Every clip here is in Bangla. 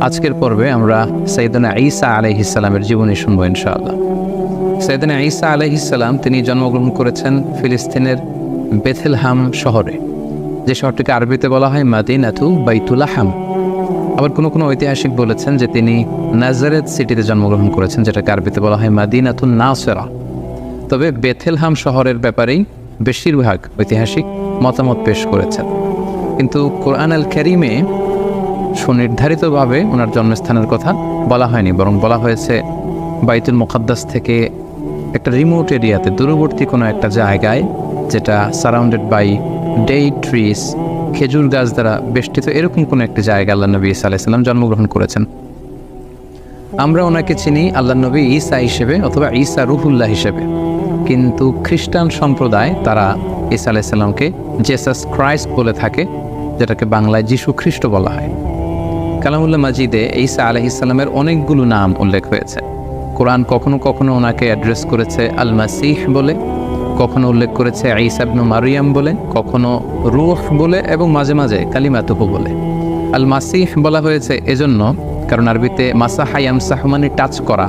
আজকের পর্বে আমরা সৈয়দনা ঈসা আলাইহিসালামের জীবনী শুনব ইনশাআল্লাহ। সৈয়দনা ঈসা আলাইহিসাল্লাম তিনি জন্মগ্রহণ করেছেন ফিলিস্তিনের বেথেলহাম শহরে। যে শহরটিকে আরবিতে বলা হয় মাদিনাথু বাইতুলাহাম আবার কোনো কোনো ঐতিহাসিক বলেছেন যে তিনি নাজারেত সিটিতে জন্মগ্রহণ করেছেন, যেটাকে আরবিতে বলা হয় মাদিনাথুন নাসেরা। তবে বেথেলহাম শহরের ব্যাপারেই বেশিরভাগ ঐতিহাসিক মতামত পেশ করেছেন। কিন্তু কোরআন আল ক্যারিমে সুনির্ধারিতভাবে ওনার জন্মস্থানের কথা বলা হয়নি, বরং বলা হয়েছে বাইতুল মোকাদ্দাস থেকে একটা রিমোট এরিয়াতে দূরবর্তী কোনো একটা জায়গায়, যেটা সারাউন্ডেড বাই ডে ট্রিস খেজুর গাছ দ্বারা বেষ্টিত এরকম কোনো একটি জায়গা আল্লাহ নবী ইসা আলাইসাল্লাম জন্মগ্রহণ করেছেন। আমরা ওনাকে চিনি আল্লাহ নবী ঈসা হিসেবে অথবা ঈসা রুহুল্লাহ হিসেবে। কিন্তু খ্রিস্টান সম্প্রদায় তারা ঈসা আলাইসাল্লামকে জেসাস ক্রাইস্ট বলে থাকে, যেটাকে বাংলায় যিশু খ্রিস্ট বলা হয়। কালামুল্লাহ মাজিদে ঈসা আলহিসাল্লামের অনেকগুলো নাম উল্লেখ হয়েছে। কোরআন কখনো কখনো ওনাকে অ্যাড্রেস করেছে আল মাসিহ বলে, কখনো উল্লেখ করেছে ঈসাবনু মারিয়াম বলে, কখনো রুহ বলে এবং মাঝে মাঝে কালিমাতুহু বলে। আল মাসিহ বলা হয়েছে এজন্য কারণ আরবিতে মাসাহাইয়াম সাহমানি টাচ করা,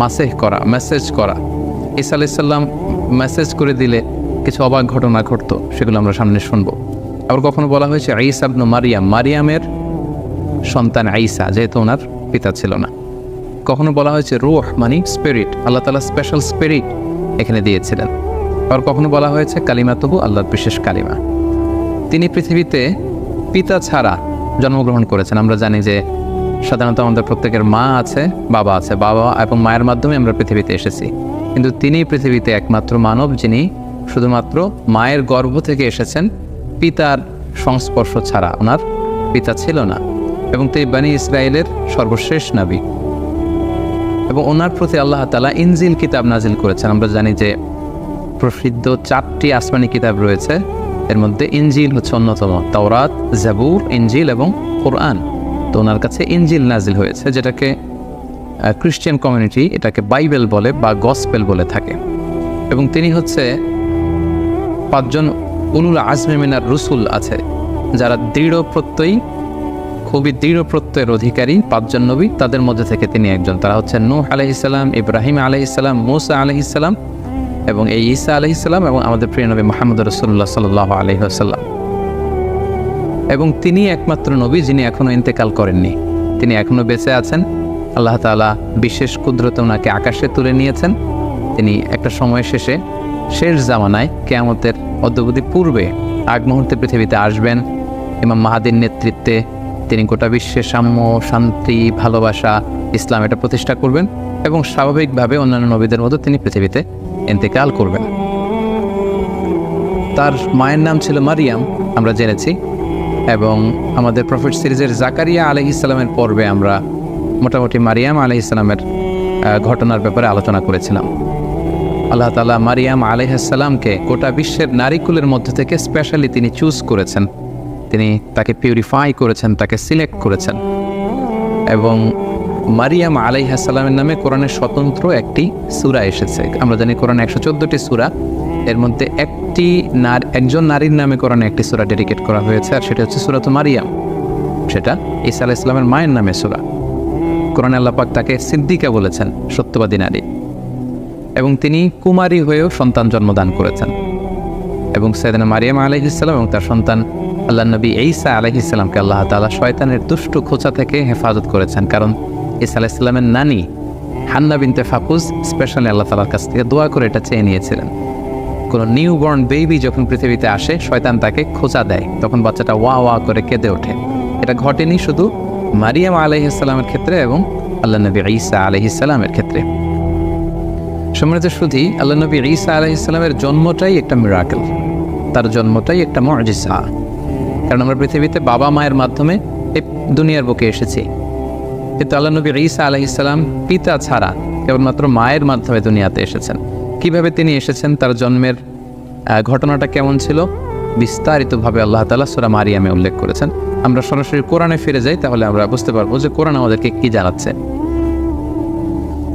মাসেহ করা মেসেজ করা। ঈসা আলাইসাল্লাম মেসেজ করে দিলে কিছু অবাক ঘটনা ঘটতো, সেগুলো আমরা সামনে শুনব। আবার কখনো বলা হয়েছে ঈসাবনু মারিয়াম, মারিয়ামের সন্তান আইসা যেহেতু ওনার পিতা ছিল না। কখনো বলা হয়েছে রোহ মানে স্পিরিট আল্লাহ তালা স্পেশাল স্পিরিট এখানে দিয়েছিলেন। আবার কখনো বলা হয়েছে কালিমা, তবু আল্লাহর বিশেষ কালিমা। তিনি পৃথিবীতে পিতা ছাড়া জন্মগ্রহণ করেছেন। আমরা জানি যে সাধারণত আমাদের প্রত্যেকের মা আছে, বাবা আছে। বাবা এবং মায়ের মাধ্যমে আমরা পৃথিবীতে এসেছি। কিন্তু তিনি পৃথিবীতে একমাত্র মানব, যিনি শুধুমাত্র মায়ের গর্ভ থেকে এসেছেন, পিতার সংস্পর্শ ছাড়া। ওনার পিতা ছিল না। এবং তিনি বানি ইসরায়েলের সর্বশেষ নাবি। এবং ওনার প্রতি আল্লাহ তালা ইনজিল কিতাব নাজিল করেছেন। আমরা জানি যে প্রসিদ্ধ চারটি আসমানি কিতাব রয়েছে। এর মধ্যে ইনজিল হচ্ছে অন্যতম। তাওরাত, জাবুর, ইনজিল এবং কোরআন। তো ওনার কাছে ইনজিল নাজিল হয়েছে, যেটাকে খ্রিস্টান কমিউনিটি এটাকে বাইবেল বলে বা গসপেল বলে থাকে। এবং তিনি হচ্ছে পাঁচজন উলুল আজমে মিনার রসুল আছে, যারা দৃঢ় প্রত্যয়ী খুবই দৃঢ় প্রত্যয়ের অধিকারী পাঁচজন নবী, তাদের মধ্যে থেকে তিনি একজন। তারা হচ্ছেন নূহ আলহিসাল্লাম ইব্রাহিম আলহিসাল্লাম মুসা আলহিসাল্লাম এবং এই ঈসা আলহিসাল্লাম এবং আমাদের প্রিয় নবী মোহাম্মদ রসুল্লাহ সাল্লাহ আলহিহাল্লাম এবং তিনি একমাত্র নবী যিনি এখনও ইন্তেকাল করেননি। তিনি এখনও বেঁচে আছেন। আল্লাহ তালা বিশেষ কুদরতে ওনাকে আকাশে তুলে নিয়েছেন। তিনি একটা সময় শেষে, শেষ জামানায় কেয়ামতের অদ্যবধি পূর্বে আগ মুহূর্তে পৃথিবীতে আসবেন। ইমাম মাহাদির নেতৃত্বে তিনি গোটা বিশ্বে সাম্য, শান্তি, ভালোবাসা, ইসলাম এটা প্রতিষ্ঠা করবেন এবং স্বাভাবিকভাবে অন্যান্য নবীদের মতো তিনি পৃথিবীতে এন্তেকাল করবেন। তার মায়ের নাম ছিল মারিয়াম, আমরা জেনেছি। এবং আমাদের প্রফেট সিরিজের জাকারিয়া আলহ ইসলামের পর্বে আমরা মোটামুটি মারিয়াম আলহ ইসলামের ঘটনার ব্যাপারে আলোচনা করেছিলাম। আল্লাহ তালা মারিয়াম আলহাসাল্লামকে গোটা বিশ্বের নারীকুলের মধ্যে থেকে স্পেশালি তিনি চুজ করেছেন। তিনি তাকে পিউরিফাই করেছেন, তাকে সিলেক্ট করেছেন। এবং মারিয়াম আলাইহাসাল্লামের নামে কোরআনের স্বতন্ত্র একটি সুরা এসেছে। আমরা জানি কোরআন একশো চোদ্দোটি সুরা। এর মধ্যে একটি নার, একজন নারীর নামে কোরআনে একটি সুরা ডেডিকেট করা হয়েছে, আর সেটা হচ্ছে সুরাত মারিয়াম। সেটা ইসা আলাহ ইসলামের মায়ের নামে সুরা। কোরআন আল্লাপাক তাকে সিদ্দিকা বলেছেন, সত্যবাদী নারী। এবং তিনি কুমারী হয়েও সন্তান জন্মদান করেছেন। এবং সৈয়দনা মারিয়াম আলহিসাল্লাম এবং তার সন্তান আল্লাহ নবী ঈসা আলহিসাল্লামকে আল্লাহ তালা শয়তানের দুষ্টু খোঁচা থেকে হেফাজত করেছেন। কারণ ঈসা আলাইসাল্লামের নানি হান্না বিনতে ফাকুজ স্পেশালি আল্লাহ তালার কাছ থেকে দোয়া করে এটা চেয়ে নিয়েছিলেন। কোনো নিউ বর্ন বেবি যখন পৃথিবীতে আসে, শয়তান তাকে খোঁচা দেয়। তখন বাচ্চাটা ওয়া ওয়া করে কেঁদে ওঠে। এটা ঘটেনি শুধু মারিয়াম আলহিসাল্লামের ক্ষেত্রে এবং আল্লাহ নবী ঈসা আলহিসাল্লামের ক্ষেত্রে। সম্মানিত শুধু আল্লাহ নবী ঈসা আলহিসাল্লামের জন্মটাই একটা মিরাকেল তার জন্মটাই একটা মর্জিসা কারণ আমরা পৃথিবীতে বাবা মায়ের মাধ্যমে এই দুনিয়ার বুকে এসেছি। কিন্তু আল্লাহ নবী ঈসা আলহিসাল্লাম পিতা ছাড়া কেবলমাত্র মায়ের মাধ্যমে দুনিয়াতে এসেছেন। কীভাবে তিনি এসেছেন? তার জন্মের ঘটনাটা কেমন ছিল? বিস্তারিতভাবে আল্লাহ তালা সুরা মারিয়ামে উল্লেখ করেছেন। আমরা সরাসরি কোরআনে ফিরে যাই, তাহলে আমরা বুঝতে পারব যে কোরআন আমাদেরকে কি জানাচ্ছে।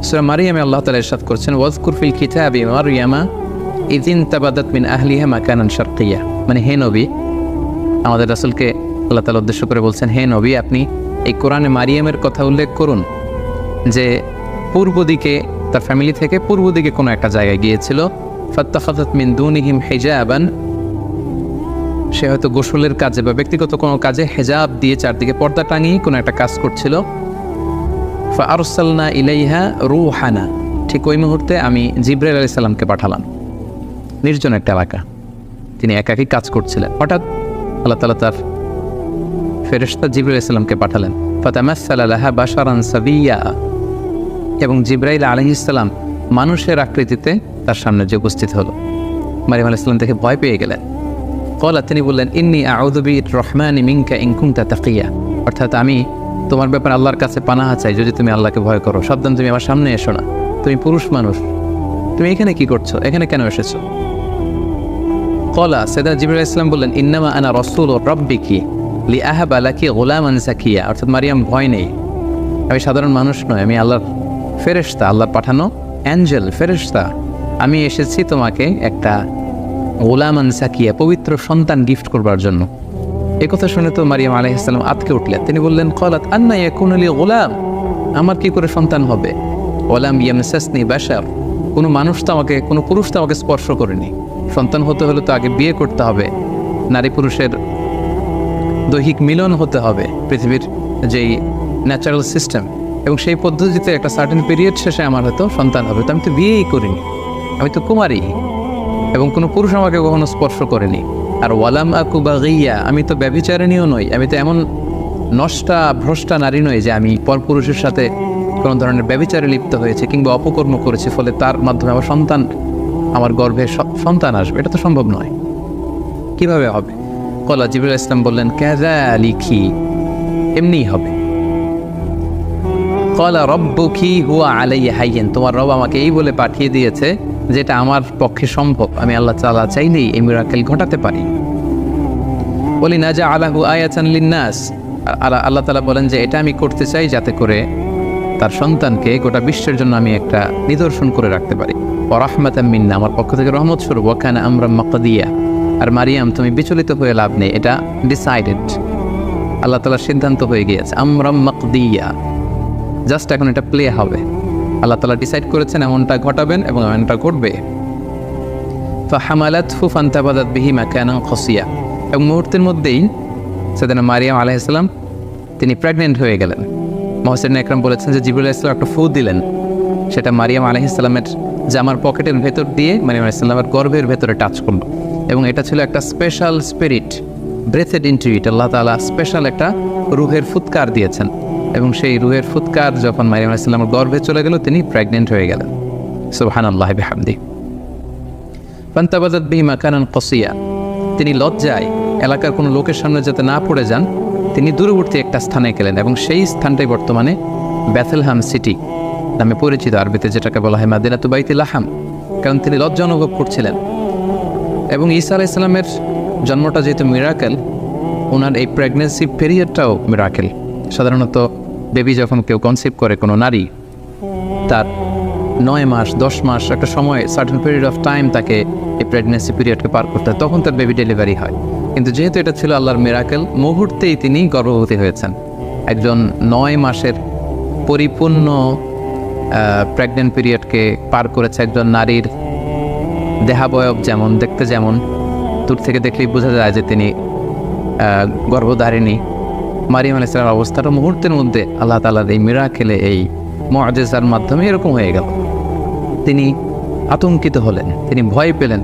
সুরা মারিয়ামে আল্লাহ তালা ইরশাদ করছেন, ওয়াজকুর ফিল কিতাবি মারিয়ামা ইদিন তাবাদাত মিন আহলিহা মাকানান শারকিয়া। মানে হে নবী আমাদের রাসূলকে আল্লাহ তাআলা উদ্দেশ্য করে বলছেন, হে নবী, আপনি এই কোরআনে মারিয়ামের কথা উল্লেখ করুন যে পূর্ব দিকে তার ফ্যামিলি থেকে পূর্ব দিকে কোনো একটা জায়গায় গিয়েছিল। ফাত্তাখাত মিন দুনিহিম হেজাবান। সে হয়তো গোসলের কাজে বা ব্যক্তিগত কোনো কাজে হেজাব দিয়ে চারদিকে পর্দা টাঙিয়ে কোনো একটা কাজ করছিল। আরসালনা ইলাইহা রুহানা। ঠিক ওই মুহূর্তে আমি জিব্রাইল আলাইহিস সালামকে পাঠালাম। নির্জন একটা এলাকা। তিনি একাকী কাজ করছিলেন। হঠাৎ আল্লাহ তালা তার ফেরেশতা জিব্রাইল আলাইহিস সালামকে পাঠালেন। ফাতামাসাল আলাহা বাশারান সাবিয়া। এবং জিব্রাইল আলহিসাল্লাম মানুষের আকৃতিতে তার সামনে যে উপস্থিত হলো। মারিম আলাইসাল্লাম দেখে ভয় পেয়ে গেলেন। কলা তিনি বললেন, ইন্নি আউদবি রহমান মিঙ্কা ইনকুমতা তাকিয়া। অর্থাৎ আমি তোমার ব্যাপারে আল্লাহর কাছে পানাহা চাই, যদি তুমি আল্লাহকে ভয় করো। সাবধান, তুমি আমার সামনে এসো না। তুমি পুরুষ মানুষ। তুমি এখানে কি করছ? এখানে কেন এসেছ? কলা সেদা জিবুল ইসলাম বললেন ইন্নামা আনা রসুল ও রব্বি কি লি আহাব আলাকি গোলাম আনসাকিয়া অর্থাৎ মারিয়াম ভয় নেই। আমি সাধারণ মানুষ নয় আমি আল্লাহর ফেরেশতা, আল্লাহর পাঠানো অ্যাঞ্জেল, ফেরেশতা। আমি এসেছি তোমাকে একটা গোলাম আনসাকিয়া পবিত্র সন্তান গিফট করবার জন্য। এ কথা শুনে তো মারিয়াম আলাইহিসসালাম আতকে উঠলেন। তিনি বললেন, কলাত আন্না ইয়াকুন আলী গোলাম। আমার কি করে সন্তান হবে? ওলাম ইয়ামসাসনি বাশার। কোনো মানুষ তো আমাকে, কোনো পুরুষ তো আমাকে স্পর্শ করেনি। সন্তান হতে হলে তো আগে বিয়ে করতে হবে। নারী পুরুষের দৈহিক মিলন হতে হবে পৃথিবীর যেই ন্যাচারাল সিস্টেম এবং সেই পদ্ধতিতে একটা সার্টেন পিরিয়ড শেষে আমার হয়তো সন্তান হবে। তো আমি তো বিয়েই করিনি। আমি তো কুমারী। এবং কোনো পুরুষ আমাকে কখনো স্পর্শ করেনি। আর ওয়ালাম আকু বা গইয়া আমি তো ব্যভিচারিণীও নই। আমি তো এমন নষ্টা, ভ্রষ্টা নারী নই যে আমি পরপুরুষের সাথে কোনো ধরনের ব্যভিচারে লিপ্ত হয়েছে কিংবা অপকর্ম করেছে, ফলে তার মাধ্যমে আমার সন্তান আমার গর্ভে সন্তান আসবে, এটা তো সম্ভব নয়। কীভাবে হবে? কলা জিবুল ইসলাম বললেন ক্যাজা লিখি এমনিই হবে। কলা রব্বুকি হুয়া আলাইয়া হাইয়েন, তোমার রব আমাকে এই বলে পাঠিয়ে দিয়েছে, যেটা আমার পক্ষে সম্ভব। আমি আল্লাহ তাআলা চাইলেই এই মিরাকেল ঘটাতে পারি। বলি না যা আলাহু আয়াচান লিন্নাস আল্লাহ তালা বলেন যে, এটা আমি করতে চাই যাতে করে তার সন্তানকে গোটা বিশ্বের জন্য আমি একটা নিদর্শন করে রাখতে পারি। ওরাহমাত মিন্না, আমার পক্ষ থেকে রহমত স্বরূপ। ওখানে আমরা মকদিয়া আর মারিয়াম, তুমি বিচলিত হয়ে লাভ নেই, এটা ডিসাইডেড আল্লাহ তালার সিদ্ধান্ত হয়ে গিয়েছে আমরা মকদিয়া। জাস্ট এখন এটা প্লে হবে। আল্লাহ তালা ডিসাইড করেছেন এমনটা ঘটাবেন এবং এমনটা ঘটবে। ফাহামালাত ফু ফান্তাবাদাত বিহি মাকানা খসিয়া। এবং মুহূর্তের মধ্যেই সেদিন মারিয়াম আলাইসাল্লাম তিনি প্রেগনেন্ট হয়ে গেলেন। মহসেন একরাম বলেছেন যে জিবুল ইসলাম একটা ফু দিলেন। সেটা মারিয়াম আলাইসাল্লামের জামার পকেটের ভেতর দিয়ে মারিয়াম আলাইসাল্লামের গর্ভের ভেতরে টাচ করল। এবং এটা ছিল একটা special spirit breathed into it Allah Ta'ala special একটা রুহের ফুৎকার দিয়েছেন। এবং সেই রুহের ফুৎকার যখন মারিয়াম আলাইসাল্লামের গর্ভে চলে গেল, তিনি প্রেগনেন্ট হয়ে গেলেন। সুবহান আল্লাহ বিহামদি। ফান্তাবাজাত বিহি মাকানান কসিয়া। তিনি লজ্জায় এলাকার কোনো লোকের সামনে যাতে না পড়ে যান। তিনি দূরবর্তী একটা স্থানে গেলেন এবং সেই স্থানটাই বর্তমানে ব্যাথেলহাম সিটি নামে পরিচিত আরবিতে যেটাকে বলা হয় মাদিনাতুবাইতি লাহাম, কারণ তিনি লজ্জা অনুভব করছিলেন। এবং ঈসা আলাহ ইসলামের জন্মটা যেহেতু মিরাকেল ওনার এই প্রেগনেন্সি পিরিয়ডটাও মিরাকেল। সাধারণত বেবি যখন কেউ কনসিভ করে কোনো নারী, তার নয় মাস, দশ মাস একটা সময় সার্টেন পিরিয়ড অফ টাইম তাকে এই প্রেগনেন্সি পিরিয়ডকে পার করতে হয়, তখন তার বেবি ডেলিভারি হয়। কিন্তু যেহেতু এটা ছিল আল্লাহর মিরাকেল মুহূর্তেই তিনি গর্ভবতী হয়েছেন। একজন নয় মাসের পরিপূর্ণ প্রেগনেন্ট পিরিয়ডকে পার করেছে একজন নারীর দেহাবয়ব যেমন, দেখতে যেমন। দূর থেকে দেখলেই বোঝা যায় যে তিনি গর্ভধারিণী। মারিয়াম আলাইসালামের অবস্থাটা মুহূর্তের মধ্যে আল্লাহ তালার এই মিরাকেলে এই মজেজার মাধ্যমে এরকম হয়ে গেল। তিনি আতঙ্কিত হলেন, তিনি ভয় পেলেন।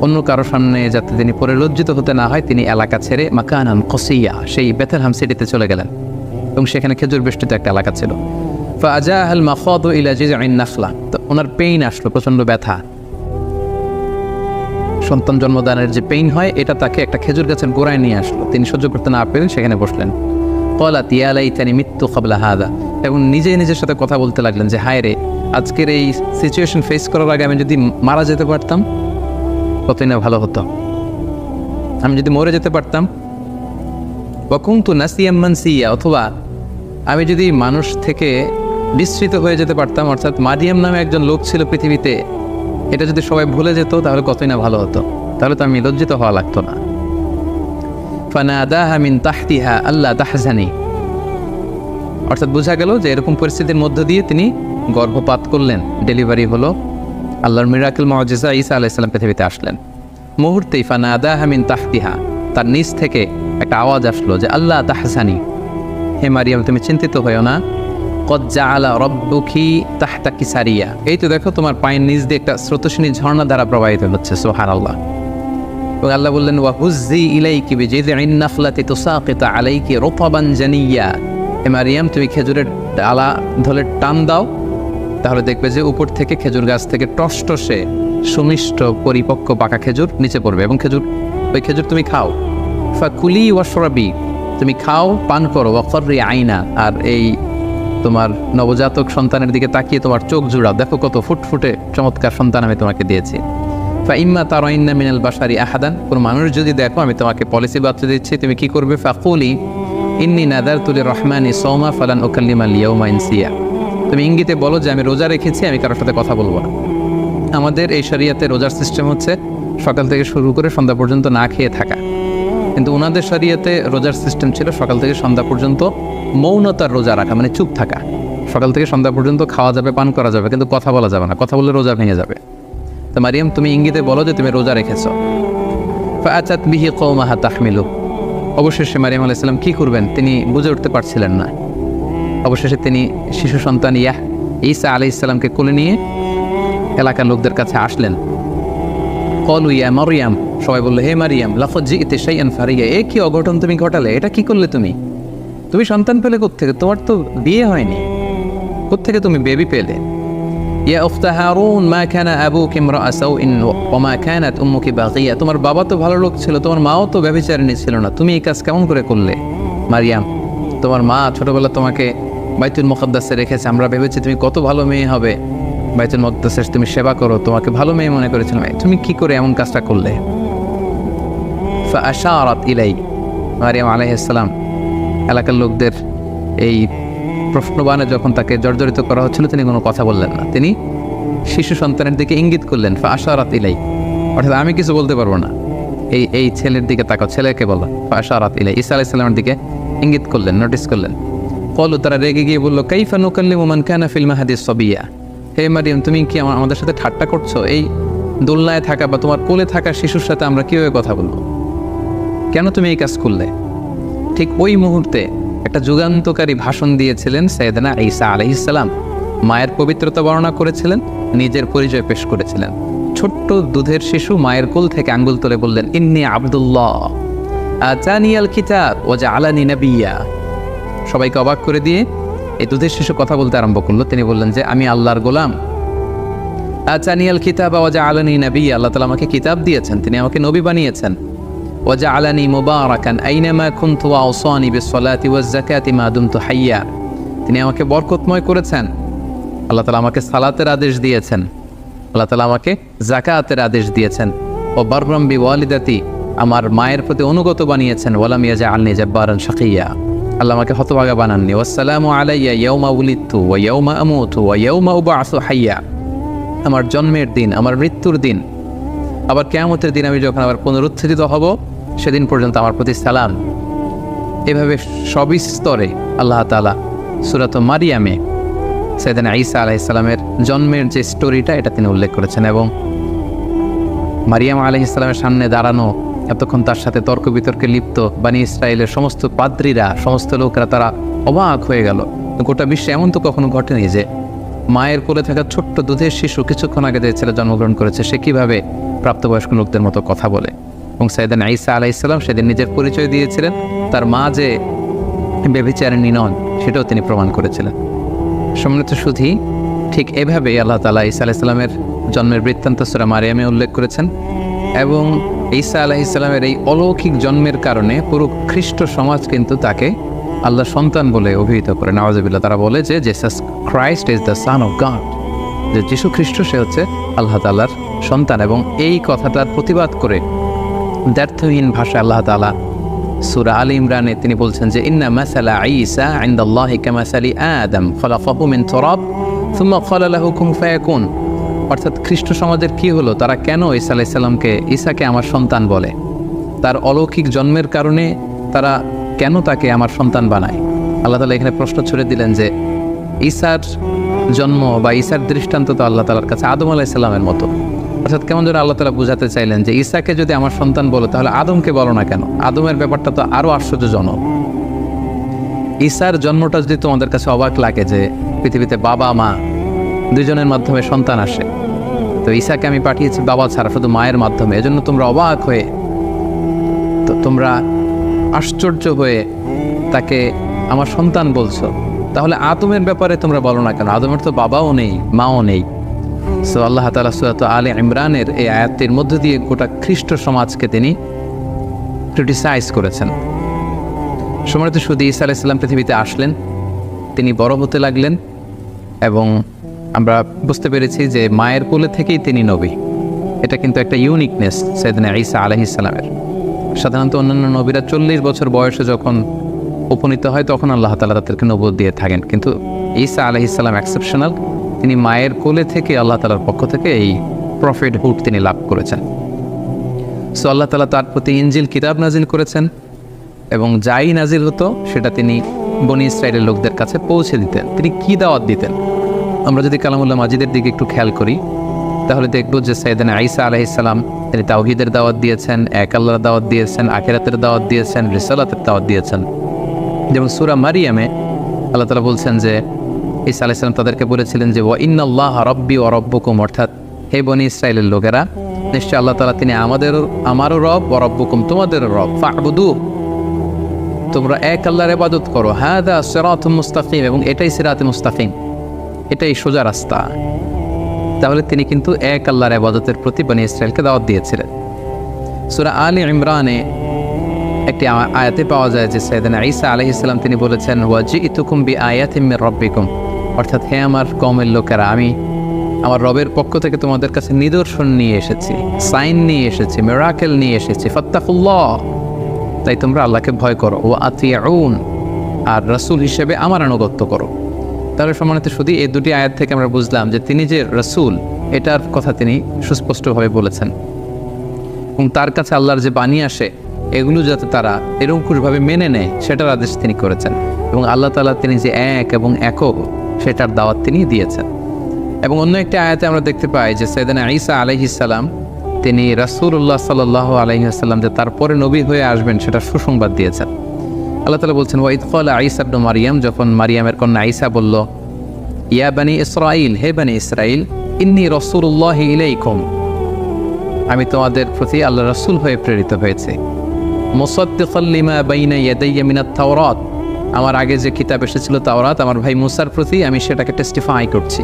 অন্য কারও সামনে যাতে তিনি পরে লজ্জিত হতে না হয়, তিনি এলাকা ছেড়ে মাকানান কসিয়া, সেই বেথেলহাম সিটিতে চলে গেলেন। এবং সেখানে খেজুর বেষ্টিত একটা এলাকা ছিল। ফাজা আল মাফদ ইলাজিজ আইন ওনার পেইন আসলো, প্রচণ্ড ব্যথা। সন্তান জন্মদানের যে পেইন হয়, এটা তাকে একটা খেজুর গাছের গোড়ায় নিয়ে আসলো। তিনি সহ্য করতে না পেরে সেখানে বসলেন। কলা তিয়ালাই তানি মৃত্যু কবলা হাদা। এবং নিজে নিজের সাথে কথা বলতে লাগলেন যে হায় রে আজকের এই সিচুয়েশন ফেস করার আগে আমি যদি মারা যেতে পারতাম কতই না ভালো হতো। আমি যদি মরে যেতে পারতাম বকুন্তু নাসিয়াম মানসিয়া, অথবা আমি যদি মানুষ থেকে বিস্তৃত হয়ে যেতে পারতাম, অর্থাৎ মারিয়াম নামে একজন লোক ছিল পৃথিবীতে, এটা যদি সবাই ভুলে যেত, তাহলে কতই না ভালো হতো। তাহলে তো আমি লজ্জিত হওয়া লাগতো না। মিন তাহতিহা আল্লাহ তাহজানি। অর্থাৎ বোঝা গেল যে এরকম পরিস্থিতির মধ্য দিয়ে তিনি গর্ভপাত করলেন। ডেলিভারি হলো আল্লাহর মিরাকেল মজিজা ঈসা আলাইসাল্লাম পৃথিবীতে আসলেন। মুহূর্তেই ফানা আদা হামিন তাহতিহা, তার নিচ থেকে একটা আওয়াজ আসলো যে, আল্লাহ তাহসানি। হে মারিয়াম, তুমি চিন্তিত হয়েও না। কজ্জা আলা রব্বুখি তাহতা কিসারিয়া। এই তো দেখো তোমার পায়ের নিচ দিয়ে একটা স্রোতস্বিনী ঝর্ণা দ্বারা প্রবাহিত হচ্ছে সোহান আল্লাহ এবং আল্লাহ বললেন, ওয়া হুজ্জি ইলাইকি বিজিদিন নাখলাতি তুসাকিত আলাইকি রুতাবান জানিয়া। হে মারিয়াম, তুমি খেজুরের ডালা ধরে টান দাও। তাহলে দেখবে যে উপর থেকে খেজুর গাছ থেকে টসটসে সুমিষ্ট পরিপক্ক পাকা খেজুর নিচে পড়বে। এবং খেজুর, ওই খেজুর তুমি খাও। ফাকুলি ওয়াশরাবি, তুমি খাও, পান করো ওয়াকরি আইনা। আর এই তোমার নবজাতক সন্তানের দিকে তাকিয়ে তোমার চোখ জুড়াও। দেখো কত ফুটফুটে চমৎকার সন্তান আমি তোমাকে দিয়েছি। ফা ইম্মা তার ইন্না মিনাল বাসারি আহাদান। কোনো মানুষ যদি দেখো, আমি তোমাকে পলিসি বাচ্চা দিচ্ছি, তুমি কি করবে? ফাকুলি, ইন্নি নাদার তুলি রহমানি সৌমা ফালান ওকাল্লিমা লিয়াউমা ইনসিয়া। তুমি ইঙ্গিতে বলো যে আমি রোজা রেখেছি, আমি কারোর সাথে কথা বলব না। আমাদের এই শরিয়াতে রোজার সিস্টেম হচ্ছে সকাল থেকে শুরু করে সন্ধ্যা পর্যন্ত না খেয়ে থাকা। কিন্তু ওনাদের শরিয়াতে রোজার সিস্টেম ছিল সকাল থেকে সন্ধ্যা পর্যন্ত মৌনতার রোজা রাখা মানে চুপ থাকা। সকাল থেকে সন্ধ্যা পর্যন্ত খাওয়া যাবে, পান করা যাবে, কিন্তু কথা বলা যাবে না। কথা বললে রোজা ভেঙে যাবে। তো মারিয়াম, তুমি ইঙ্গিতে বলো যে তুমি রোজা রেখেছ। ফাআচাত বিহি কৌমাহা তাহমিলু। অবশেষে মারিয়াম আলাইসাল্লাম কী করবেন? তিনি বুঝে উঠতে পারছিলেন না। অবশেষে তিনি শিশু সন্তান ইয়াহ ঈসা আলি ইসলামকে কোলে নিয়ে এলাকার লোকদের কাছে আসলেন। কলু ইয়া মারিয়াম, সবাই বলল, হে মারিয়াম লাফত জি ইতে সেই ফারিয়া, এ কি অঘটন তুমি ঘটালে? এটা কি করলে তুমি? তুমি সন্তান পেলে কোত্থেকে? তোমার তো বিয়ে হয়নি। কোত্থেকে তুমি বেবি পেলে? ইয়া উফতা হারুন, মা কানা আবুক ইমরাআ সাউইন, ওয়া মা কানাত উম্মুকি বাগিয়া। তোমার বাবা তো ভালো লোক ছিল, তোমার মাও তো ব্যভিচারিণী ছিল না। তুমি এই কাজ কেমন করে করলে? মারিয়াম, তোমার মা ছোটবেলা তোমাকে বাইতুল মুকদ্দাসে রেখেছে। আমরা ভেবেছি তুমি কত ভালো মেয়ে হবে। বাইতুল মুকদ্দাসের তুমি সেবা করো, তোমাকে ভালো মেয়ে মনে করেছিলাম তুমি কি করে এমন কাজটা করলে? ফাশারাত ইলাই মারিয়াম আলাইহিসসালাম এলাকার লোকদের এই প্রশ্নবানে যখন তাকে জর্জরিত করা হচ্ছিল, তিনি কোনো কথা বললেন না। তিনি শিশু সন্তানের দিকে ইঙ্গিত করলেন ফাশারাত ইলাই। অর্থাৎ আমি কিছু বলতে পারব না। এই এই ছেলের দিকে তাকাও, ছেলেকে বলো ফাশারাত ইলাই। ঈসা আলাইসাল্লামের দিকে ইঙ্গিত করলেন নোটিস করলেন। কলু তারা রেগে গিয়ে বলল, কাইফা নুকাল্লিমু মান কানা ফিল মাহাদি সবিয়া? হে মারিয়াম, তুমি কি আমা- আমাদের সাথে ঠাট্টা করছ? এই দোলনায় থাকা বা তোমার কোলে থাকা শিশুর সাথে আমরা কীভাবে কথা বলব? কেন তুমি এই কাজ করলে? ঠিক ওই মুহূর্তে একটা যুগান্তকারী ভাষণ দিয়েছিলেন সৈয়দনা ঈসা আলহিসাল্লাম মায়ের পবিত্রতা বর্ণনা করেছিলেন, নিজের পরিচয় পেশ করেছিলেন। ছোট্ট দুধের শিশু মায়ের কোল থেকে আঙ্গুল তুলে বললেন, ইন্নি আব্দুল্লাহ। আচানিয়াল কিতাব ও যে আলানি নবিয়া। সবাইকে অবাক করে দিয়ে এই দুধের শিশু কথা বলতে আরম্ভ করল। তিনি বললেন যে, আমি আল্লাহর গোলাম। আচানিয়াল কিতাব ওয়াজা আলানি নবী। আল্লাহ তালা আমাকে কিতাব দিয়েছেন, তিনি আমাকে নবী বানিয়েছেন। ওয়াজা আলানি মুবারাকান আইনামা কুনতু আওসানি হাইয়া। তিনি আমাকে বরকতময় করেছেন। আল্লাহ তালা আমাকে সালাতের আদেশ দিয়েছেন। আল্লাহ তালা আমাকে জাকাতের আদেশ দিয়েছেন। ও বাররাম ওয়ালিদাতি আমার মায়ের প্রতি অনুগত বানিয়েছেন। ওয়ালাম ইয়াজা আলনি জাব্বারান শাকিয়া। আল্লাহ আমাকে বানাননি। ওয়াসসালামু আলাইয়া ইয়াউমা উলিদতু ওয়া ইয়াউমা আমুতু ওয়া ইয়াউমা উবআসু হাইয়া। আমার জন্মের দিন, আমার মৃত্যুর দিন, আবার কেয়ামতের দিন আমি যখন আবার পুনরুত্থিত হব, সেদিন পর্যন্ত আমার প্রতি সালাম। এভাবে সবই স্তরে আল্লাহ তালা সুরাত মারিয়ামে সেদিন আইসা আলাইসালামের জন্মের যে স্টোরিটা এটা তিনি উল্লেখ করেছেন এবং মারিয়াম আলহ সামনে দাঁড়ানো এতক্ষণ তার সাথে তর্ক বিতর্কে লিপ্ত বানি ইসরায়েলের সমস্ত পাদ্রীরা, সমস্ত লোকরা তারা অবাক হয়ে গেল। গোটা বিশ্বে এমন তো কখনো ঘটেনি যে মায়ের কোলে থাকা ছোট্ট দুধের শিশু কিছুক্ষণ আগে যে ছেলে জন্মগ্রহণ করেছে। সে কীভাবে প্রাপ্তবয়স্ক লোকদের মতো কথা বলে? এবং সাইদান আইসা আলাহ ইসলাম সেদিন নিজের পরিচয় দিয়েছিলেন। তার মা যে বেবিচারিণী নন, সেটাও তিনি প্রমাণ করেছিলেন। সম্মানিত সুধি, ঠিক এভাবেই আল্লাহ তালা ঈসা আলাইসাল্লামের জন্মের বৃত্তান্ত সুরা মারিয়ামে উল্লেখ করেছেন। এবং ঈসা আলাহ ইসলামের এই অলৌকিক জন্মের কারণে পুরো খ্রিস্ট সমাজ কিন্তু তাকে আল্লাহ সন্তান বলে অভিহিত করে। নওয়াজবিল্লা তারা বলে যে Jesus Christ is the son of God যে যীশু খ্রিস্ট সে হচ্ছে আল্লাহ তাল্লার সন্তান এবং এই কথাটার প্রতিবাদ করে দ্ব্যর্থহীন ভাষায় আল্লাহ তালা সুরা আলী ইমরানে তিনি বলছেন যে, ইন্না মাসালা ঈসা ইনদাল্লাহি কামাসালি আদম খলাকাহু মিন তুরাব, সুম্মা ক্বালা লাহু কুন ফায়াকুন। অর্থাৎ খ্রিস্ট সমাজের কি হলো? তারা কেন ঈসা আলাইহিস সালামকে ঈসাকে আমার সন্তান বলে? তার অলৌকিক জন্মের কারণে তারা কেন তাকে আমার সন্তান বানায়? আল্লাহ তালা এখানে প্রশ্ন ছুড়ে দিলেন যে, ঈসার জন্ম বা ঈসার দৃষ্টান্ত তো আল্লাহ তালার কাছে আদম আলাইসাল্লামের মতো। অর্থাৎ কেমন যেন আল্লাহ তালা বুঝাতে চাইলেন যে, ঈসাকে যদি আমার সন্তান বলো, তাহলে আদমকে বলো না কেন? আদমের ব্যাপারটা তো আরও আশ্চর্যজনক। ঈসার জন্মটা যদি তোমাদের কাছে অবাক লাগে যে, পৃথিবীতে বাবা মা দুজনের মাধ্যমে সন্তান আসে তো ঈশাকে আমি পাঠিয়েছি, বাবা ছাড়া, শুধু মায়ের মাধ্যমে। এজন্য তোমরা অবাক হয়ে, তো তোমরা আশ্চর্য হয়ে তাকে আমার সন্তান বলছো। তাহলে আদমের ব্যাপারে তোমরা বলো না কেন? আদমের তো বাবাও নেই, মাও নেই। সো আল্লাহ তালা সুরাত আলে ইমরানের এই আয়াতের মধ্য দিয়ে গোটা খ্রিস্ট সমাজকে তিনি ক্রিটিসাইজ করেছেন। সময়ত শুধু ঈসা আলাইসাল্লাম পৃথিবীতে আসলেন, তিনি বড় হতে লাগলেন এবং আমরা বুঝতে পেরেছি যে মায়ের কোলে থেকেই তিনি নবী। এটা কিন্তু একটা ইউনিকনেস সেদিন ঈসা আলহিসাল্লামের সাধারণত অন্যান্য নবীরা চল্লিশ বছর বয়সে যখন উপনীত হয়, তখন আল্লাহ তালা তাদেরকে নবদ দিয়ে থাকেন। কিন্তু ঈসা আলহিসাল্লাম এক্সেপশনাল তিনি মায়ের কোলে থেকে আল্লাহ তালার পক্ষ থেকে এই প্রফিট হুড তিনি লাভ করেছেন। সো আল্লাহ তালা তার প্রতি ইঞ্জিল কিতাব নাজিল করেছেন এবং যাই নাজিল হতো, সেটা তিনি বনি ইসরায়েলের লোকদের কাছে পৌঁছে দিতেন। তিনি কি দাওয়াত দিতেন? আমরা যদি কালামুল্লাহ মাজিদের দিকে একটু খেয়াল করি, তাহলে দেখব যে সৈয়দান আইসা আলাইসাল্লাম তিনি তাওহিদের দাওয়াত দিয়েছেন, এক আল্লাহর দাওয়াত দিয়েছেন, আখেরাতের দাওয়াত দিয়েছেন, রিসালাতের দাওয়াত দিয়েছেন। যেমন সুরা মারিয়ামে আল্লাহ তালা বলছেন যে, ঈসা আলাইসাল্লাম তাদেরকে বলেছিলেন যে, ওয়া ইন্নাল্লাহ রব্বি ও রব্বকুম অর্থাৎ হে বনি ইসরায়েলের লোকেরা, নিশ্চয় আল্লাহ তালা তিনি আমাদেরও আমারও রব ও রব্বকুম তোমাদেরও রব, ফাবুদু। তোমরা এক আল্লাহর ইবাদত করো হ্যাঁ দা সেরাত মুস্তাফিম এবং এটাই সেরাতে মুস্তাকিম। এটাই সোজা রাস্তা। তাহলে তিনি কিন্তু এক আল্লাহর আবাদতের প্রতি বনি ইসরায়েলকে দাওয়াত দিয়েছিলেন। সুরা আলী ইমরানে একটি আয়াতে পাওয়া যায় যে সৈয়দানা ঈসা আলাইহিস সালাম তিনি বলেছেন ওয়াজি ইতুকুম বি আয়াতিম মির রব্বিকুম। অর্থাৎ, হে আমার কমের লোকেরা, আমি আমার রবের পক্ষ থেকে তোমাদের কাছে নিদর্শন নিয়ে এসেছি, সাইন নিয়ে এসেছি, মেরাকেল নিয়ে এসেছি, ফত্তাকুল্লাহ। তাই তোমরা আল্লাহকে ভয় করো ও আতিয়াউন আর রাসূল হিসেবে আমার আনুগত্য করো। তাহলে সম্মানিত শুধু এই দুটি আয়াত থেকে আমরা বুঝলাম যে তিনি যে রসুল, এটার কথা তিনি সুস্পষ্টভাবে বলেছেন। এবং তার কাছে আল্লাহর যে বাণী আসে, এগুলো যাতে তারা এরঙ্কুশভাবে মেনে নেয়, সেটার আদেশ তিনি করেছেন। এবং আল্লাহ তালা তিনি যে এক এবং একক, সেটার দাওয়াত তিনি দিয়েছেন। এবং অন্য একটি আয়াতে আমরা দেখতে পাই যে সৈয়দানা ঈসা আলাইহিসাল্লাম তিনি রাসূলুল্লাহ সাল্লাহ আলাইহাল্লাম যে তারপরে নবী হয়ে আসবেন সেটা সুসংবাদ দিয়েছেন। আল্লাহ তালা বলছেন ওয়াইদ কলা আইসা ইবনু মারিয়াম যখন মারিয়ামের কন্যা আইসা বলল, ইয়া বানি ইসরাইল হে বানি ইসরাইল ইন্নি রসুল্লাহ ইলাইকুম আমি তোমাদের প্রতি আল্লাহ রসুল হয়ে প্রেরিত হয়েছে। মুসাদ্দিকাল্লিমা বাইনা ইয়াদাইয়া মিনাত তাওরাত। আমার আগে যে কিতাব এসেছিল তাওরাত, আমার ভাই মুসার প্রতি আমি সেটাকে টেস্টিফাই করছি।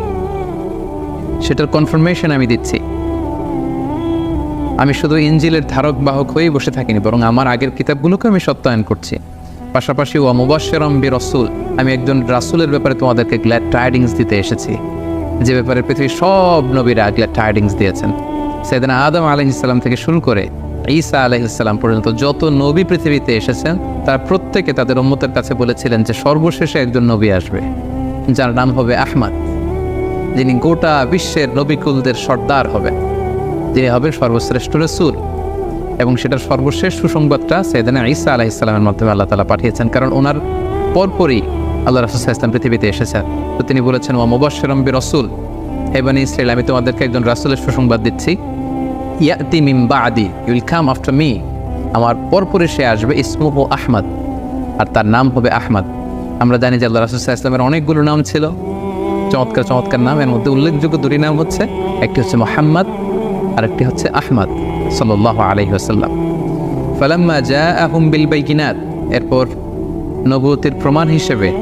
সেটার কনফার্মেশন আমি দিচ্ছি। আমি শুধু ইঞ্জিলের ধারক বাহক হয়েই বসে থাকিনি, বরং আমার আগের কিতাবগুলোকে আমি সত্যায়ন করছি। পাশাপাশি ও মুবাশশিরাম বি রসুল, আমি একজন রাসূলের ব্যাপারে তোমাদেরকে গ্ল্যাড টাইডিংস দিতে এসেছি। যে ব্যাপারে পৃথিবীর সব নবীরা গ্ল্যাড টাইডিংস দিয়েছেন। সেদিন আদম আলহিসাল্লাম থেকে শুরু করে ঈসা আলহিসাল্লাম পর্যন্ত যত নবী পৃথিবীতে এসেছেন, তারা প্রত্যেকে তাদের উম্মতের কাছে বলেছিলেন যে সর্বশেষে একজন নবী আসবে, যার নাম হবে আহমদ। যিনি গোটা বিশ্বের নবিকুলদের সর্দার হবেন। যিনি হবেন সর্বশ্রেষ্ঠ রসুল। এবং সেটার সর্বশেষ সুসংবাদটা সেদিন ঈসা আলাহ ইসলামের মাধ্যমে আল্লাহ তালা পাঠিয়েছেন। কারণ ওনার পরপরই আল্লাহ রসুল ইসলাম পৃথিবীতে এসেছেন। তো তিনি বলেছেন ও মুবাশরম বি রসুল হেবানি ইসরায়েল আমি তোমাদেরকে একজন রাসুলের সুসংবাদ দিচ্ছি। ইয়াতি মিম বা আদি ইউল কাম আফটার মি। আমার পরপরই সে আসবে, ইসমুহ আহমদ। আর তার নাম হবে আহমদ। আমরা জানি যে আল্লাহ রাসুল ইসলামের অনেকগুলো নাম ছিল। চমৎকার চমৎকার নাম। এর মধ্যে উল্লেখযোগ্য দুটি নাম হচ্ছে, একটি হচ্ছে মোহাম্মদ, আরেকটি হচ্ছে আহমদ। সাল্লাহ ফালাম্মা আহম বিল বাইকিনাত এরপর নবুতির প্রমাণ হিসেবে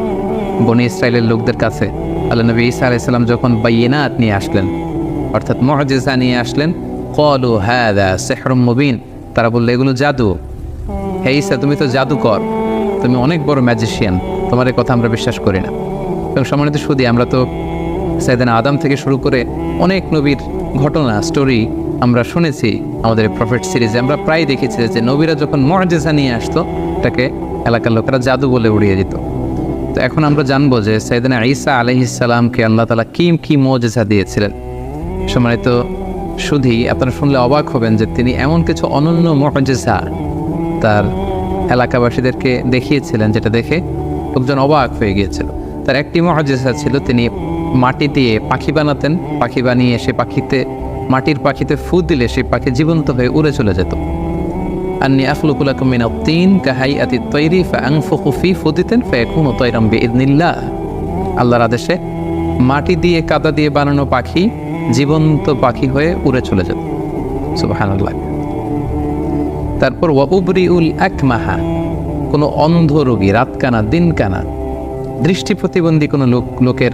বনি ইসরায়েলের লোকদের কাছে আল্লাহ নবী ঈসা আলাইসাল্লাম যখন বাইনাত নিয়ে আসলেন, অর্থাৎ মহজেজা নিয়ে আসলেন কলু হ্যাঁ সেহরম মুবিন, তারা বলল, এগুলো জাদু। হে ঈসা, তুমি তো জাদুকর। তুমি অনেক বড় ম্যাজিশিয়ান। তোমার কথা আমরা বিশ্বাস করি না। এবং সম্মানিত সুদী, আমরা তো সাইদান আদাম থেকে শুরু করে অনেক নবীর ঘটনা, স্টোরি আমরা শুনেছি আমাদের প্রফেট সিরিজে আমরা প্রায় দেখেছি যে নবীরা যখন মর্যাদা নিয়ে আসতো, তাকে এলাকার লোকেরা জাদু বলে উড়িয়ে দিত। তো এখন আমরা জানব যে সাইদানা ঈসা আলহিসাল্লামকে আল্লাহ তালা কি কি মজেজা দিয়েছিলেন। সম্মানিত শুধুই আপনারা শুনলে অবাক হবেন যে তিনি এমন কিছু অনন্য মজেজা তার এলাকাবাসীদেরকে দেখিয়েছিলেন, যেটা দেখে লোকজন অবাক হয়ে গিয়েছিল। তার একটি মহাজেসা ছিল, তিনি মাটি দিয়ে পাখি বানাতেন, পাখি বানিয়ে সে পাখিতে মাটির পাখিতে ফু দিলে সেই পাখি জীবন্ত হয়ে উড়ে চলে যেত। আন্নি মিন আত-তিন কাহাইয়াতি তৈরি ফি বিইذنিল্লাহ আল্লাহর আদেশে মাটি দিয়ে কাদা দিয়ে বানানো পাখি জীবন্ত পাখি হয়ে উড়ে চলে যেত। তারপর ওয়াউবরিউল আকমাহা, কোনো অন্ধ রোগী রাতকানা, দিনকানা, দৃষ্টি প্রতিবন্ধী কোনো লোক লোকের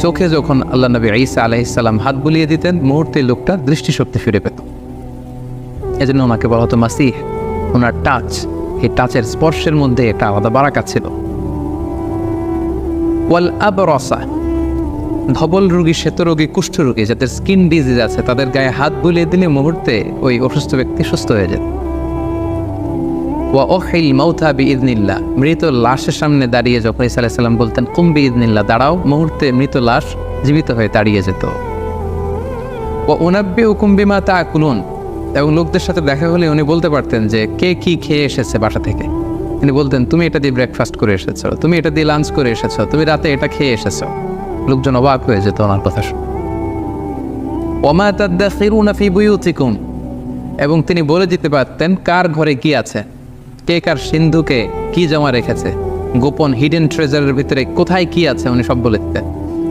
চোখে যখন আল্লাহ নবী ঈসা আলাইসাল্লাম হাত বুলিয়ে দিতেন, মুহূর্তে লোকটা দৃষ্টিশক্তি ফিরে পেত। এজন্য ওনাকে বলা হতো মাসিহ। ওনার টাচ এই টাচের স্পর্শের মধ্যে একটা আলাদা বারাকা ছিল। ওয়াল আবরসা, ধবল রোগী, শ্বেত রোগী, কুষ্ঠ রোগী, যাদের স্কিন ডিজিজ আছে, তাদের গায়ে হাত বুলিয়ে দিলে মুহূর্তে ওই অসুস্থ ব্যক্তি সুস্থ হয়ে যেত। ওহিল মৌথা বি ইদনিল্লা মৃত লাশের সামনে দাঁড়িয়ে যখন ইসা আলাইসাল্লাম বলতেন কুম্বি ইদনিল্লা দাঁড়াও। মুহূর্তে মৃত লাশ জীবিত হয়ে দাঁড়িয়ে যেত। ও উনাব্বি উকুম্বিমা তা কুলুন এবং লোকদের সাথে দেখা হলে উনি বলতে পারতেন যে, কে কি খেয়ে এসেছে বাসা থেকে? তিনি বলতেন, তুমি এটা দিয়ে ব্রেকফাস্ট করে এসেছ, তুমি এটা দিয়ে লাঞ্চ করে এসেছ, তুমি রাতে এটা খেয়ে এসেছ। লোকজন অবাক হয়ে যেত ওনার কথা শুনে। ওমা তাদ্দাখিরুনা ফি বুয়ুতিকুম। এবং তিনি বলে দিতে পারতেন, কার ঘরে কি আছে? কে কার সিন্ধুকে কি জমা রেখেছে? গোপন হিডেন ট্রেজারের ভিতরে কোথায় কি আছে উনি সব বলে দিতেন।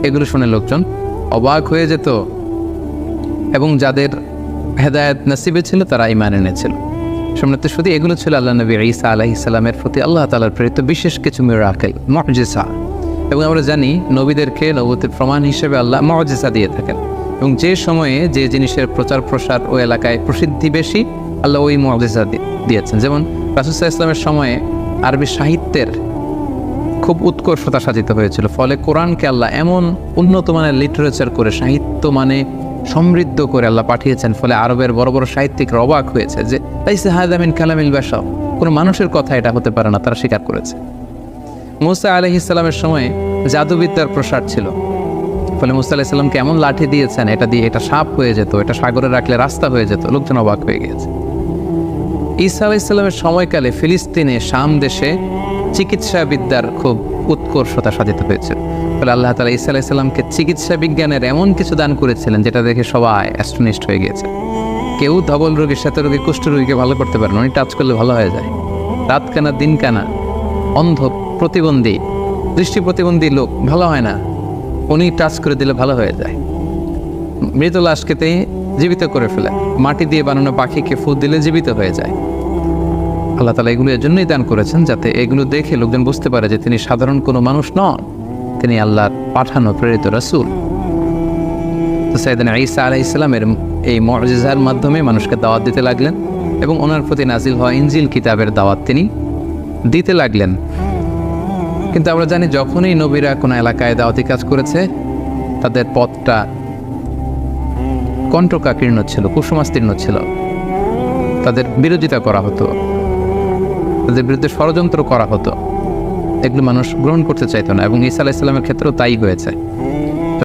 এগুলো শুনে লোকজন অবাক হয়ে যেত। এবং যাদের হেদায়ত নসিবে ছিল, তারা ইমান এনেছিল। সম্রাট, শুধু এগুলো ছিল আল্লাহ নবী ঈসা আলাহি সাল্লামের প্রতি আল্লাহ তালার প্রেরিত বিশেষ কিছু মিরাকেল মহজেসা এবং আমরা জানি নবীদেরকে নবতের প্রমাণ হিসেবে আল্লাহ মহজেসা দিয়ে থাকেন। এবং যে সময়ে যে জিনিসের প্রচার প্রসার ওই এলাকায় প্রসিদ্ধি বেশি, আল্লাহ ওই মহজেসা দিয়েছেন। যেমন রাসুসাহ ইসলামের সময়ে আরবি সাহিত্যের খুব উৎকর্ষতা সাজিত হয়েছিল। ফলে কোরআনকে আল্লাহ এমন উন্নত মানের লিটারেচার করে, সাহিত্য মানে সমৃদ্ধ করে আল্লাহ পাঠিয়েছেন। ফলে আরবের বড় বড় সাহিত্যিকরা অবাক হয়েছে যে তাইসে হায়দামিন কালামিল বাসা কোনো মানুষের কথা এটা হতে পারে না, তারা স্বীকার করেছে। মুসা আলহ ইসলামের সময় জাদুবিদ্যার প্রসার ছিল। ফলে মুসা আলাহ ইসলামকে এমন লাঠি দিয়েছেন, এটা দিয়ে এটা সাপ হয়ে যেত, এটা সাগরে রাখলে রাস্তা হয়ে যেত, লোকজন অবাক হয়ে গিয়েছে। ঈসা ইসলামের সময়কালে ফিলিস্তিনে শাম দেশে চিকিৎসা বিদ্যার খুব উৎকর্ষতা সাজিত হয়েছে। ফলে আল্লাহ তালা ঈসা ইসলামকে চিকিৎসা বিজ্ঞানের এমন কিছু দান করেছিলেন যেটা দেখে সবাই অ্যাস্ট্রোনিস্ট হয়ে গিয়েছে। কেউ ধবল রোগী, শ্বেত রোগী, কুষ্ঠ রোগীকে ভালো করতে পারেন উনি টাচ করলে ভালো হয়ে যায়। রাত কানা দিন কানা অন্ধ প্রতিবন্ধী দৃষ্টি প্রতিবন্ধী লোক ভালো হয় না, উনি টাচ করে দিলে ভালো হয়ে যায়। মৃত লাশকেতে জীবিত করে ফেলে। মাটি দিয়ে বানানো পাখিকে ফুদ দিলে জীবিত হয়ে যায়। আল্লাহ তালা এগুলো এর জন্যই দান করেছেন যাতে এগুলো দেখে লোকজন বুঝতে পারে যে তিনি সাধারণ কোনো মানুষ নন। তিনি আল্লাহর পাঠানো প্রেরিত রাসুল। তো সাইদিন ঈসা আলাহ ইসলামের এই মর্যাদার মাধ্যমে মানুষকে দাওয়াত দিতে লাগলেন এবং ওনার প্রতি নাজিল হওয়া ইঞ্জিল কিতাবের দাওয়াত তিনি দিতে লাগলেন। কিন্তু আমরা জানি যখনই নবীরা কোনো এলাকায় দাওয়াতি কাজ করেছে, তাদের পথটা কণ্ঠকাকীর্ণ ছিল, কুসুমাস্তীর্ণ ছিল। তাদের বিরোধিতা করা হতো। তাদের বিরুদ্ধে ষড়যন্ত্র করা হতো। এগুলো মানুষ গ্রহণ করতে চাইতো না এবং ইসা আলাহ ক্ষেত্রেও তাই হয়েছে।